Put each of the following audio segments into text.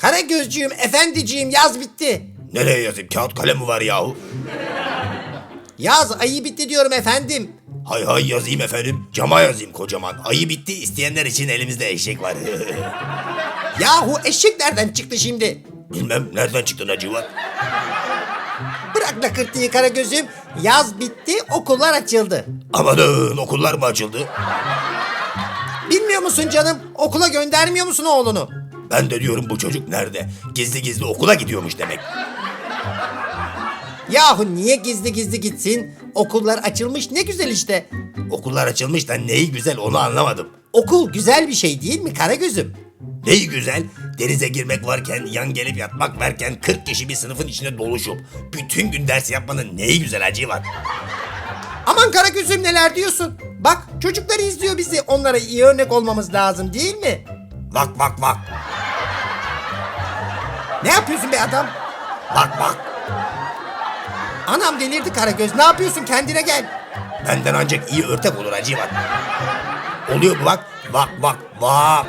Karagözcüğüm, efendiciğim yaz bitti. Nereye yazayım? Kağıt kalem mi var yahu? Yaz ayı bitti diyorum efendim. Hay hay yazayım efendim. Cama yazayım kocaman. Ayı bitti isteyenler için elimizde eşek var. Yahu eşek nereden çıktı şimdi? Bilmem nereden çıktı Hacivat? Bırak lakırtıyı Karagöz'üm. Yaz bitti, okullar açıldı. Amanın okullar mı açıldı? Bilmiyor musun canım? Okula göndermiyor musun oğlunu? Ben de diyorum bu çocuk nerede? Gizli gizli okula gidiyormuş demek. Yahu niye gizli gizli gitsin? Okullar açılmış ne güzel işte. Okullar açılmış da neyi güzel onu anlamadım. Okul güzel bir şey değil mi Karagöz'üm? Neyi güzel? Denize girmek varken, yan gelip yatmak varken 40 kişi bir sınıfın içinde doluşup bütün gün ders yapmanın neyi güzel Hacivat? Aman Karagöz'üm neler diyorsun? Bak çocuklar izliyor bizi. Onlara iyi örnek olmamız lazım değil mi? Bak bak bak. Ne yapıyorsun be adam? Bak bak. Anam delirdi Karagöz. Ne yapıyorsun? Kendine gel. Benden ancak iyi örnek olur Hacivat. Oluyor mu bak? Bak bak bak.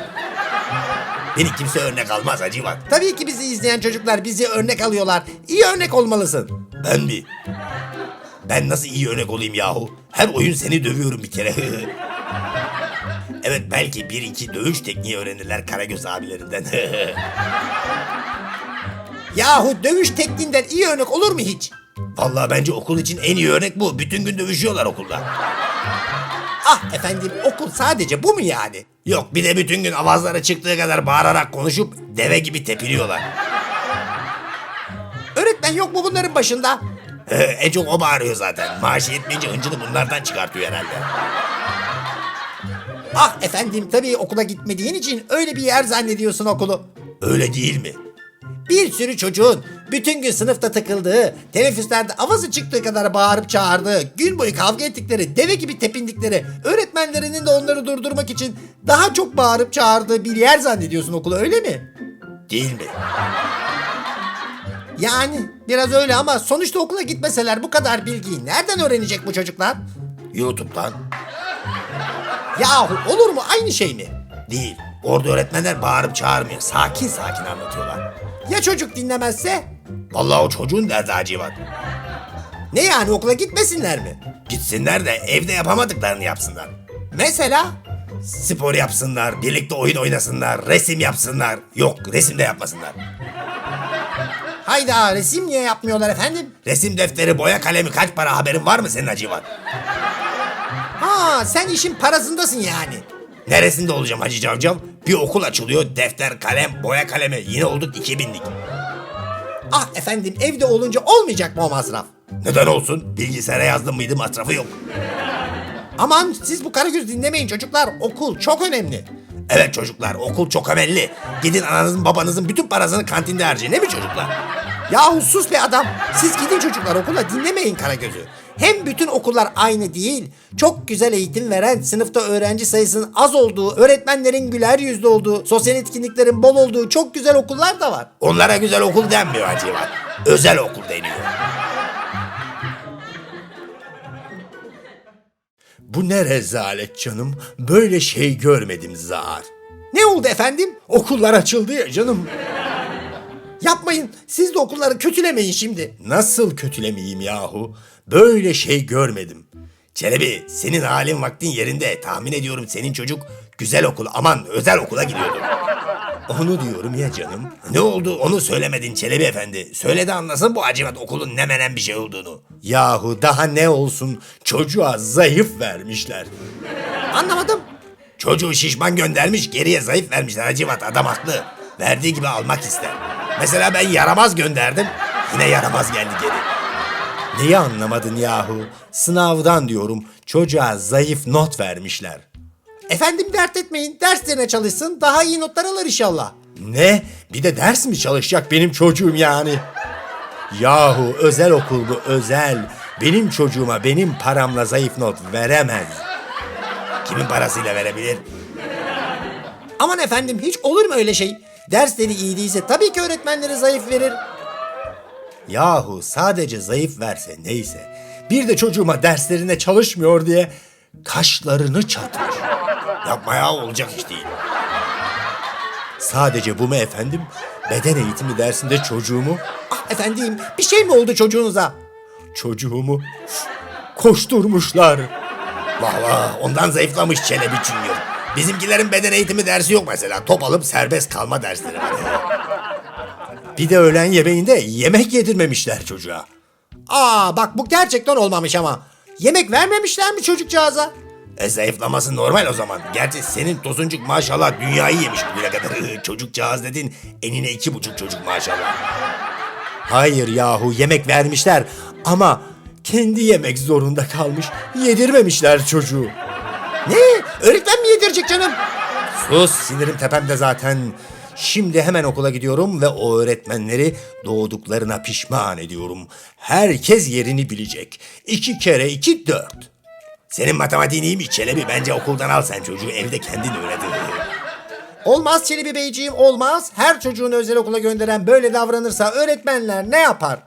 Beni kimse örnek almaz Hacivat. Tabii ki bizi izleyen çocuklar bizi örnek alıyorlar. İyi örnek olmalısın. Ben mi? Ben nasıl iyi örnek olayım yahu? Her oyun seni dövüyorum bir kere. evet belki bir iki dövüş tekniği öğrenirler Karagöz abilerinden. Yahu dövüş tekniğinden iyi örnek olur mu hiç? Vallahi bence okul için en iyi örnek bu. Bütün gün dövüşüyorlar okulda. Ah efendim okul sadece bu mu yani? Yok bir de bütün gün avazları çıktığı kadar bağırarak konuşup deve gibi tepiniyorlar. Öğretmen yok mu bunların başında? en çok o bağırıyor zaten. Maaşı yetmeyince hıncını bunlardan çıkartıyor herhalde. Ah efendim tabii okula gitmediğin için öyle bir yer zannediyorsun okulu. Öyle değil mi? Bir sürü çocuğun bütün gün sınıfta takıldığı, teneffüslerde avazı çıktığı kadar bağırıp çağırdığı, gün boyu kavga ettikleri, deve gibi tepindikleri, öğretmenlerinin de onları durdurmak için daha çok bağırıp çağırdığı bir yer zannediyorsun okulu öyle mi? Değil mi? Yani biraz öyle ama sonuçta okula gitmeseler bu kadar bilgiyi nereden öğrenecek bu çocuklar? YouTube'dan. Yahu olur mu aynı şey mi? Değil. Orada öğretmenler bağırıp çağırmıyor. Sakin sakin anlatıyorlar. Ya çocuk dinlemezse? Vallahi o çocuğun derdi Hacivat. Ne yani okula gitmesinler mi? Gitsinler de evde yapamadıklarını yapsınlar. Mesela? Spor yapsınlar, birlikte oyun oynasınlar, resim yapsınlar. Yok resim de yapmasınlar. Hayda resim niye yapmıyorlar efendim? Resim defteri, boya kalemi kaç para haberin var mı senin Hacivat? Ha sen işin parasındasın yani. Neresinde olacağım Hacı Cavcav? Bir okul açılıyor, defter, kalem, boya kalemi. Yine olduk 2000'lik. Ah efendim evde olunca olmayacak mı o masraf? Neden olsun? Bilgisayara yazdım mıydı masrafı yok. Aman siz bu Karagöz dinlemeyin çocuklar. Okul çok önemli. Evet çocuklar okul çok emelli. Gidin ananızın babanızın bütün parasını kantinde harcayın değil mi çocuklar? Yahu sus be adam. Siz gidin çocuklar okula dinlemeyin Karagöz'ü. Hem bütün okullar aynı değil. Çok güzel eğitim veren, sınıfta öğrenci sayısının az olduğu, öğretmenlerin güler yüzlü olduğu, sosyal etkinliklerin bol olduğu çok güzel okullar da var. Onlara güzel okul denmiyor Hacivat. Özel okul deniyor. Bu ne rezalet canım. Böyle şey görmedim zar. Ne oldu efendim? Okullar açıldı ya canım. Yapmayın. Siz de okulları kötülemeyin şimdi. Nasıl kötülemeyeyim yahu? Böyle şey görmedim. Çelebi senin halin vaktin yerinde. Tahmin ediyorum senin çocuk güzel okul aman özel okula gidiyordu. Onu diyorum ya canım. Ne oldu onu söylemedin Çelebi efendi. Söyle de anlasın bu acıvat okulun ne menen bir şey olduğunu. Yahu daha ne olsun çocuğa zayıf vermişler. Anlamadım. Çocuğu şişman göndermiş geriye zayıf vermişler Hacivat adam haklı. Verdiği gibi almak ister. Mesela ben yaramaz gönderdim yine yaramaz geldi geri. Neyi anlamadın yahu? Sınavdan diyorum çocuğa zayıf not vermişler. Efendim dert etmeyin. Derslerine çalışsın. Daha iyi notlar alır inşallah. Ne? Bir de ders mi çalışacak benim çocuğum yani? Yahu özel okul bu özel. Benim çocuğuma benim paramla zayıf not veremez. Kimin parasıyla verebilir? Aman efendim hiç olur mu öyle şey? Dersleri iyi değilse tabii ki öğretmenleri zayıf verir. Yahu sadece zayıf verse neyse. Bir de çocuğuma derslerine çalışmıyor diye kaşlarını çatmış. Yapmaya olacak iş değil. Sadece bu mu efendim? Beden eğitimi dersinde çocuğumu, Ah efendim bir şey mi oldu çocuğunuza? çocuğumu koşturmuşlar. Vah vah ondan zayıflamış Çelebi Junior. Bizimkilerin beden eğitimi dersi yok mesela. Top alıp serbest kalma dersleri var. Bir de öğlen yemeğinde yemek yedirmemişler çocuğa. Aa bak bu gerçekten olmamış ama. Yemek vermemişler mi çocukcağıza? E zayıflaması normal o zaman. Gerçi senin tosuncuk maşallah dünyayı yemiş bugüne kadar. Çocukcağız dedin enine iki buçuk çocuk maşallah. Hayır yahu yemek vermişler ama kendi yemek zorunda kalmış. Yedirmemişler çocuğu. Öğretmen mi yedirecek canım? Sus sinirim tepemde zaten. Şimdi hemen okula gidiyorum ve o öğretmenleri doğduklarına pişman ediyorum. Herkes yerini bilecek. İki kere iki dört. Senin matematiğin iyiymiş Çelebi. Bence okuldan al sen çocuğu evde kendin öğret. Olmaz Çelebi Beyciğim olmaz. Her çocuğunu özel okula gönderen böyle davranırsa öğretmenler ne yapar?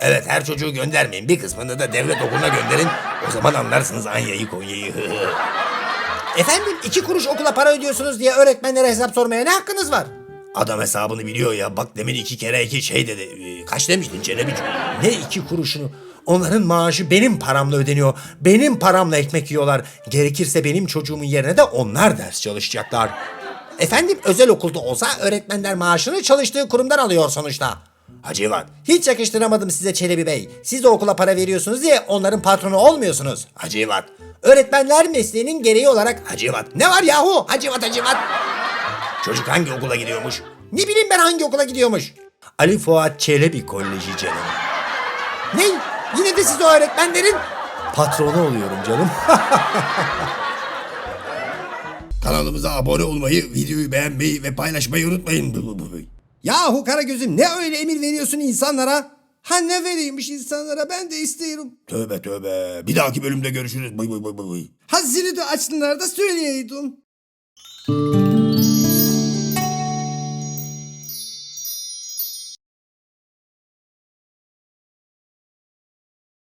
Evet her çocuğu göndermeyin. Bir kısmını da devlet okuluna gönderin. O zaman anlarsınız Anya'yı Konya'yı. Efendim iki kuruş okula para ödüyorsunuz diye öğretmenlere hesap sormaya ne hakkınız var? Adam hesabını biliyor ya. Bak demin iki kere iki şey dedi. Ee, Kaç demiştin Çelebici? Ne iki kuruşunu? Onların maaşı benim paramla ödeniyor. Benim paramla ekmek yiyorlar. Gerekirse benim çocuğumun yerine de onlar ders çalışacaklar. Efendim özel okulda olsa öğretmenler maaşını çalıştığı kurumdan alıyor sonuçta. Hacivat. Hiç yakıştıramadım size Çelebi Bey. Siz de okula para veriyorsunuz diye onların patronu olmuyorsunuz. Hacivat. Öğretmenler mesleğinin gereği olarak Hacivat. ne var yahu? Hacivat hacivat. Çocuk hangi okula gidiyormuş? Ne bileyim ben hangi okula gidiyormuş. Ali Fuat Çelebi Koleji canım. Ne? Yine de siz o öğretmenlerin Patronu oluyorum canım. Kanalımıza abone olmayı, videoyu beğenmeyi ve paylaşmayı unutmayın. Yahu Karagöz'üm ne öyle emir veriyorsun insanlara? Ha ne vereymiş insanlara ben de isterim. Tövbe tövbe. Bir dahaki bölümde görüşürüz. Bay bay bay bay. Ha zili de açsınlar da söyleyeydim.